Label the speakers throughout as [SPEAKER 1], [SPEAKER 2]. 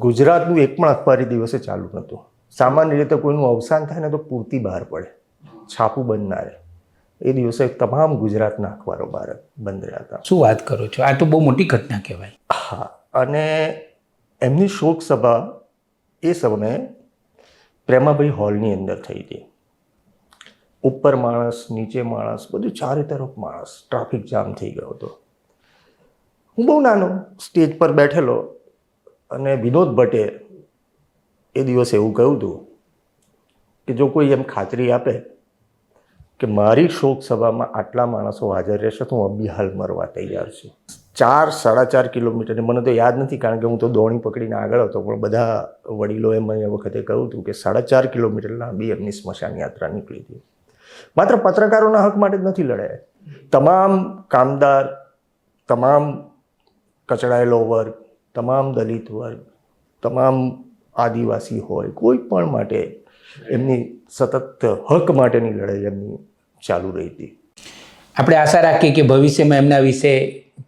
[SPEAKER 1] ગુજરાતનું એક પણ અખબારી દિવસે ચાલુ નહોતું. સામાન્ય રીતે કોઈનું અવસાન થાય ને તો પૂરતી બહાર પડે. છાપું બંધ ના રહે એ દિવસે તમામ ગુજરાતના અખબારો બહાર બંધ રહ્યા હતા.
[SPEAKER 2] શું વાત કરો છો? આ તો બહુ મોટી ઘટના કહેવાય.
[SPEAKER 1] હા અને એમની શોક સભા એ સમયે પ્રેમાભાઈ હોલની અંદર થઈ હતી. ઉપર માણસ નીચે માણસ બધું ચારે તરફ માણસ ટ્રાફિક જામ થઈ ગયો હતો. હું બહુ નાનો સ્ટેજ પર બેઠેલો અને વિનોદ ભટ્ટે એ દિવસે એવું કહ્યું હતું કે જો કોઈ એમ ખાતરી આપે કે મારી શોક સભામાં આટલા માણસો હાજર રહેશે તો હું અબિહાલ મરવા તૈયાર છું. ચાર, સાડા ચાર કિલોમીટર મને તો યાદ નથી કારણ કે હું તો દોણી પકડીને આગળ હતો, પણ બધા વડીલોએ મને એ વખતે કહ્યું હતું કે સાડા ચાર કિલોમીટર લાંબી એમની સ્મશાન યાત્રા નીકળી હતી. માત્ર પત્રકારોના હક માટે જ નથી લડાયા. તમામ કામદાર, તમામ કચડાયેલો વર્ગ તમામ દલિત વર્ગ તમામ આદિવાસી હોય કોઈ પણ માટે એમની સતત હક માટેની લડાઈ એમની ચાલુ રહી હતી.
[SPEAKER 2] આપણે આશા રાખીએ કે ભવિષ્યમાં એમના વિશે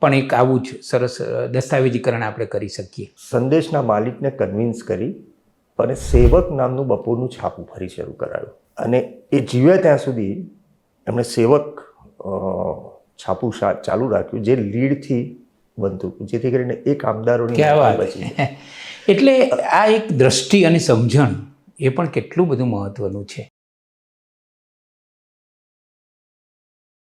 [SPEAKER 2] પણ એક આવું જ સરસ દસ્તાવેજીકરણ આપણે કરી શકીએ.
[SPEAKER 1] સંદેશના માલિકને કન્વિન્સ કરી અને સેવક નામનું બપોરનું છાપું ફરી શરૂ કરાયું. અને એ જીવ્યા ત્યાં સુધી એમણે સેવક છાપું ચાલુ રાખ્યું જે લીડથી બનતું જેથી કરીને એ કામદારોની બચી
[SPEAKER 2] એટલે આ એક દ્રષ્ટિ અને સમજણ એ પણ કેટલું બધું મહત્વનું છે.